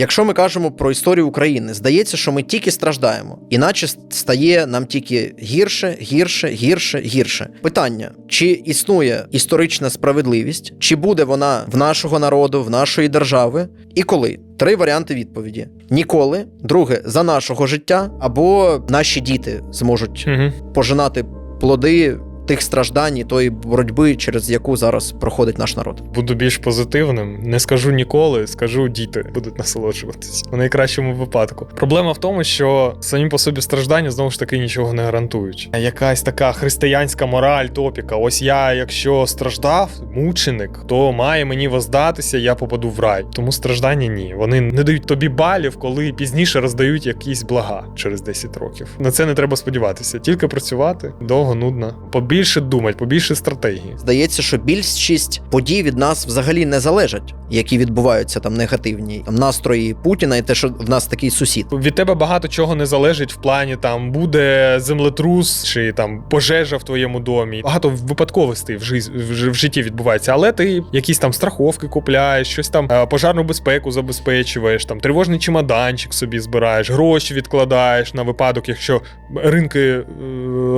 Якщо ми кажемо про історію України, здається, що ми тільки страждаємо, іначе стає нам тільки гірше, гірше, гірше, гірше. Питання: чи існує історична справедливість, чи буде вона в нашого народу, в нашої держави, і коли? Три варіанти відповіді: ніколи, друге. За нашого життя, або наші діти зможуть Угу. пожинати плоди тих страждань і тої боротьби, через яку зараз проходить наш народ. Буду більш позитивним. Не скажу ніколи, скажу діти будуть насолоджуватись у найкращому випадку. Проблема в тому, що самі по собі страждання знову ж таки нічого не гарантують. Якась така християнська мораль, топіка. Ось я, якщо страждав, мученик, то має мені воздатися, я попаду в рай. Тому страждання ні. Вони не дають тобі балів, коли пізніше роздають якісь блага через 10 років. На це не треба сподіватися. Тільки працювати довго, нудно. Побільше думати, побільше стратегії. Здається, що більшість подій від нас взагалі не залежать, які відбуваються там негативні там, настрої Путіна, і те, що в нас такий сусід. Від тебе багато чого не залежить в плані там буде землетрус чи там пожежа в твоєму домі. Багато випадковостей в, жи- в, в житті відбувається, але ти якісь там страховки купляєш, щось там е, пожарну безпеку забезпечуєш, там тривожний чемоданчик собі збираєш, гроші відкладаєш на випадок, якщо ринки е,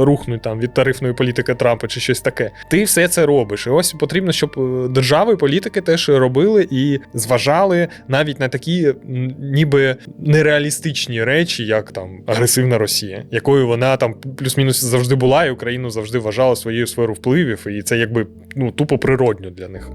рухнуть там від тарифної політики Трампа чи щось таке. Ти все це робиш. І ось потрібно, щоб е, держави політики теж робили і зважали навіть на такі ніби нереалістичні речі, як там агресивна Росія, якою вона там плюс-мінус завжди була, і Україну завжди вважала своєю сферою впливів, і це якби ну тупо природньо для них.